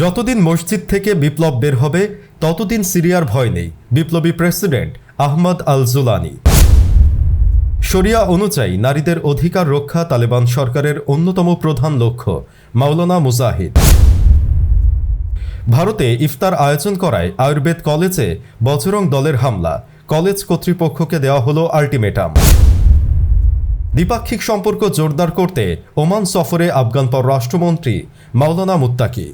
যতদিন মসজিদ থেকে বিপ্লব বের হবে, ততদিন সিরিয়ার ভয় নেই, বিপ্লবী প্রেসিডেন্ট আহমদ আল জুলানি। শরিয়া অনুযায়ী নারীদের অধিকার রক্ষা তালেবান সরকারের অন্যতম প্রধান লক্ষ্য, মাওলানা মুজাহিদ। ভারতে ইফতার আয়োজন করায় আয়ুর্বেদ কলেজে বজরং দলের হামলা, কলেজ কর্তৃপক্ষকে দেওয়া হলো আল্টিমেটাম। দ্বিপাক্ষিক সম্পর্ক জোরদার করতে ওমান সফরে আফগান পররাষ্ট্রমন্ত্রী মাওলানা মুত্তাকি।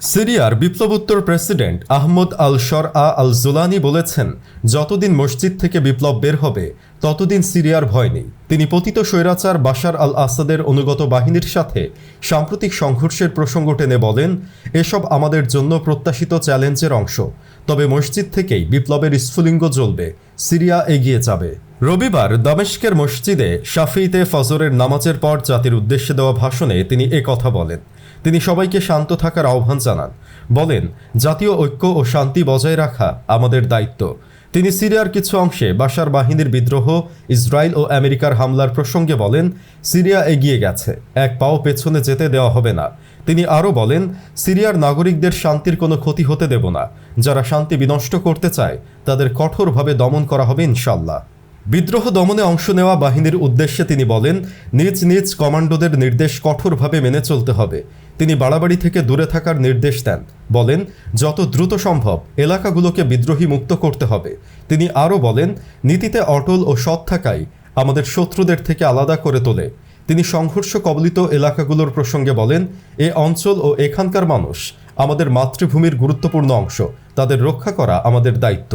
সিরিয়ার বিপ্লবোত্তর president Ahmed al Sharaa al Jolani বলেছেন, যতদিন মসজিদ থেকে বিপ্লব বের হবে, ততদিন সিরিয়ার ভয় নেই। তিনি পতিত স্বৈরাচার বাশার আল আসাদের অনুগত বাহিনীর সাথে সাম্প্রতিক সংঘর্ষের প্রসঙ্গ টেনে বলেন, এসব আমাদের জন্য প্রত্যাশিত চ্যালেঞ্জের অংশ, তবে মসজিদ থেকেই বিপ্লবের স্ফুলিঙ্গ জ্বলবে, সিরিয়া এগিয়ে যাবে। রবিবার দামেস্কের মসজিদে শাফিতে ফজরের নামাজের পর জাতির উদ্দেশ্যে দেওয়া ভাষণে তিনি কথা বলেন। তিনি সবাইকে শান্ত থাকার আহ্বান জানান। বলেন, জাতীয় ঐক্য ও শান্তি বজায় রাখা আমাদের দায়িত্ব। তিনি সিরিয়ার কিছু অংশে বাশার বাহিনীর বিদ্রোহ, ইসরায়েল ও আমেরিকার হামলার প্রসঙ্গে বলেন, সিরিয়া এগিয়ে গেছে, এক পাও পেছনে যেতে দেওয়া হবে না। তিনি আরও বলেন, সিরিয়ার নাগরিকদের শান্তির কোনো ক্ষতি হতে দেব না। যারা শান্তি বিনষ্ট করতে চায়, তাদের কঠোরভাবে দমন করা হবে ইনশাল্লাহ। বিদ্রোহ দমনে অংশ নেওয়া বাহিনীর উদ্দেশ্যে তিনি বলেন, নিজ নিজ কমান্ডোদের নির্দেশ কঠোরভাবে মেনে চলতে হবে। তিনি বাড়াবাড়ি থেকে দূরে থাকার নির্দেশ দেন। বলেন, যত দ্রুত সম্ভব এলাকাগুলোকে বিদ্রোহী মুক্ত করতে হবে। তিনি আরও বলেন, নীতিতে অটল ও সৎ থাকাই আমাদের শত্রুদের থেকে আলাদা করে তোলে। তিনি সংঘর্ষ কবলিত এলাকাগুলোর প্রসঙ্গে বলেন, এ অঞ্চল ও এখানকার মানুষ আমাদের মাতৃভূমির গুরুত্বপূর্ণ অংশ। তাদের রক্ষা করা আমাদের দায়িত্ব।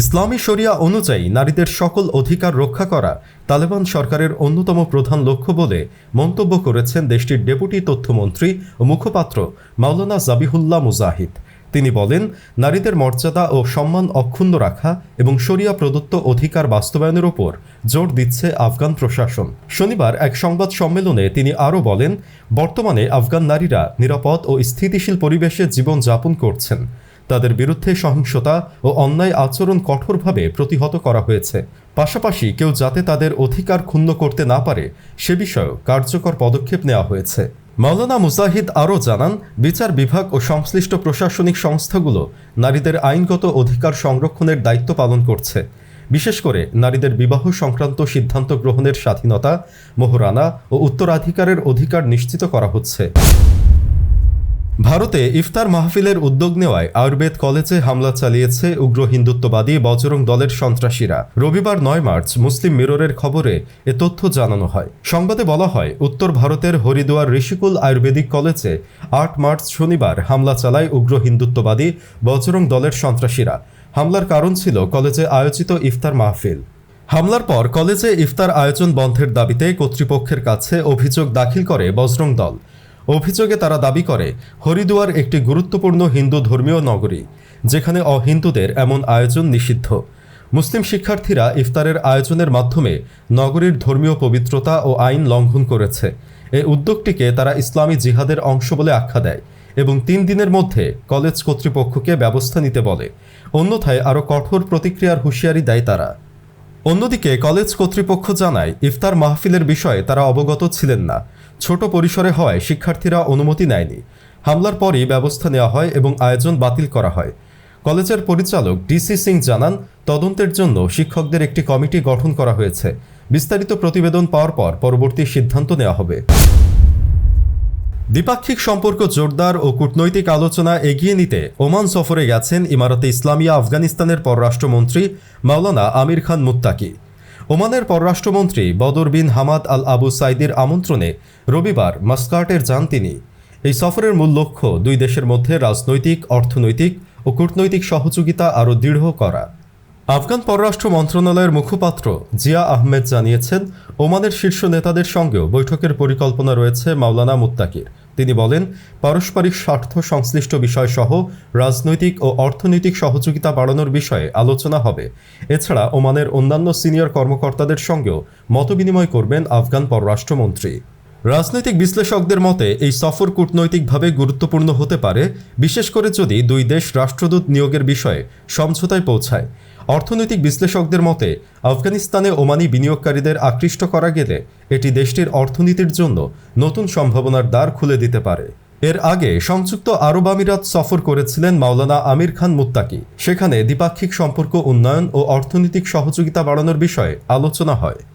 ইসলামী শরিয়া অনুযায়ী নারীদের সকল অধিকার রক্ষা করা তালেবান সরকারের অন্যতম প্রধান লক্ষ্য বলে মন্তব্য করেছেন দেশটির ডেপুটি তথ্যমন্ত্রী ও মুখপাত্র মাওলানা জাবিহুল্লাহ মুজাহিদ। তিনি বলেন, নারীদের মর্যাদা ও সম্মান অক্ষুণ্ণ রাখা এবং শরিয়া প্রদত্ত অধিকার বাস্তবায়নের ওপর জোর দিচ্ছে আফগান প্রশাসন। শনিবার এক সংবাদ সম্মেলনে তিনি আরও বলেন, বর্তমানে আফগান নারীরা নিরাপদ ও স্থিতিশীল পরিবেশে জীবন যাপন করছেন। তাদের বিরুদ্ধে সহিংসতা ও অন্যায় আচরণ কঠোরভাবে প্রতিহত করা হয়েছে। পাশাপাশি কেউ যাতে তাদের অধিকার ক্ষুণ্ণ করতে না পারে, সে বিষয়েও কার্যকর পদক্ষেপ নেওয়া হয়েছে। মাওলানা মুজাহিদ আরও জানান, বিচার বিভাগ ও সংশ্লিষ্ট প্রশাসনিক সংস্থাগুলো নারীদের আইনগত অধিকার সংরক্ষণের দায়িত্ব পালন করছে। বিশেষ করে নারীদের বিবাহ সংক্রান্ত সিদ্ধান্ত গ্রহণের স্বাধীনতা মোহরানা ও উত্তরাধিকারের অধিকার নিশ্চিত করা হচ্ছে। ভারতে ইফতার মাহফিলের উদ্যোগ নেওয়ায় আয়ুর্বেদ কলেজে হামলা চালিয়েছে উগ্র হিন্দুত্ববাদী বজরং দলের সন্ত্রাসীরা। রবিবার নয় মার্চ মুসলিম মিররের খবরে এ তথ্য জানানো হয়। সংবাদে বলা হয়, উত্তর ভারতের হরিদুয়ার ঋষিকুল আয়ুর্বেদিক কলেজে আট মার্চ শনিবার হামলা চালায় উগ্র হিন্দুত্ববাদী বজরং দলের সন্ত্রাসীরা। হামলার কারণ ছিল কলেজে আয়োজিত ইফতার মাহফিল। হামলার পর কলেজে ইফতার আয়োজন বন্ধের দাবিতে কর্তৃপক্ষের কাছে অভিযোগ দাখিল করে বজরং দল। অভিযোগে তারা দাবি করে, হরিদুয়ার একটি গুরুত্বপূর্ণ হিন্দু ধর্মীয় নগরী, যেখানে অহিন্দুদের এমন আয়োজন নিষিদ্ধ। মুসলিম শিক্ষার্থীরা ইফতারের আয়োজনের মাধ্যমে নগরীর ধর্মীয় পবিত্রতা ও আইন লঙ্ঘন করেছে। এই উদ্যোগটিকে তারা ইসলামী জিহাদের অংশ বলে আখ্যা দেয় এবং তিন দিনের মধ্যে কলেজ কর্তৃপক্ষকে ব্যবস্থা নিতে বলে। অন্যথায় আরও কঠোর প্রতিক্রিয়ার হুঁশিয়ারি দেয় তারা। অন্যদিকে কলেজ কর্তৃপক্ষ জানায়, ইফতার মাহফিলের বিষয়ে তারা অবগত ছিলেন না। ছোট পরিসরে হওয়ায় শিক্ষার্থীরা অনুমতি নেয়নি। হামলার পরই ব্যবস্থা নেওয়া হয় এবং আয়োজন বাতিল করা হয়। কলেজের পরিচালক ডিসি সিং জানান, তদন্তের জন্য শিক্ষকদের একটি কমিটি গঠন করা হয়েছে। বিস্তারিত প্রতিবেদন পাওয়ার পর পরবর্তী সিদ্ধান্ত নেওয়া হবে। দ্বিপাক্ষিক সম্পর্ক জোরদার ও কূটনৈতিক আলোচনা এগিয়ে নিতে ওমান সফরে গেছেন ইমারতে ইসলামিয়া আফগানিস্তানের পররাষ্ট্রমন্ত্রী মাওলানা আমির খান মুত্তাকি। ওমানের পররাষ্ট্রমন্ত্রী বদর বিন হামাদ আল আবু সাইদির আমন্ত্রণে রবিবার মাস্কার্টের যান তিনি। এই সফরের মূল লক্ষ্য দুই দেশের মধ্যে রাজনৈতিক, অর্থনৈতিক ও কূটনৈতিক সহযোগিতা আরও দৃঢ় করা। আফগান পররাষ্ট্র মন্ত্রণালয়ের মুখপাত্র জিয়া আহমেদ জানিয়েছেন, ওমানের শীর্ষ নেতাদের সঙ্গেও বৈঠকের পরিকল্পনা রয়েছে মাওলানা মুত্তাকির। তিনি বলেন, পারস্পরিক স্বার্থ সংশ্লিষ্ট বিষয়সহ রাজনৈতিক ও অর্থনৈতিক সহযোগিতা বাড়ানোর বিষয়ে আলোচনা হবে। এছাড়া ওমানের অন্যান্য সিনিয়র কর্মকর্তাদের সঙ্গেও মতবিনিময় করবেন আফগান পররাষ্ট্রমন্ত্রী। রাজনৈতিক বিশ্লেষকদের মতে, এই সফর কূটনৈতিকভাবে গুরুত্বপূর্ণ হতে পারে, বিশেষ করে যদি দুই দেশ রাষ্ট্রদূত নিয়োগের বিষয়ে সমঝোতায় পৌঁছায়। অর্থনৈতিক বিশ্লেষকদের মতে, আফগানিস্তানে ওমানি বিনিয়োগকারীদের আকৃষ্ট করা গেলে এটি দেশটির অর্থনীতির জন্য নতুন সম্ভাবনার দ্বার খুলে দিতে পারে। এর আগে সংযুক্ত আরব আমিরাত সফর করেছিলেন মাওলানা আমির খান মুত্তাকি। সেখানে দ্বিপাক্ষিক সম্পর্ক উন্নয়ন ও অর্থনৈতিক সহযোগিতা বাড়ানোর বিষয়ে আলোচনা হয়।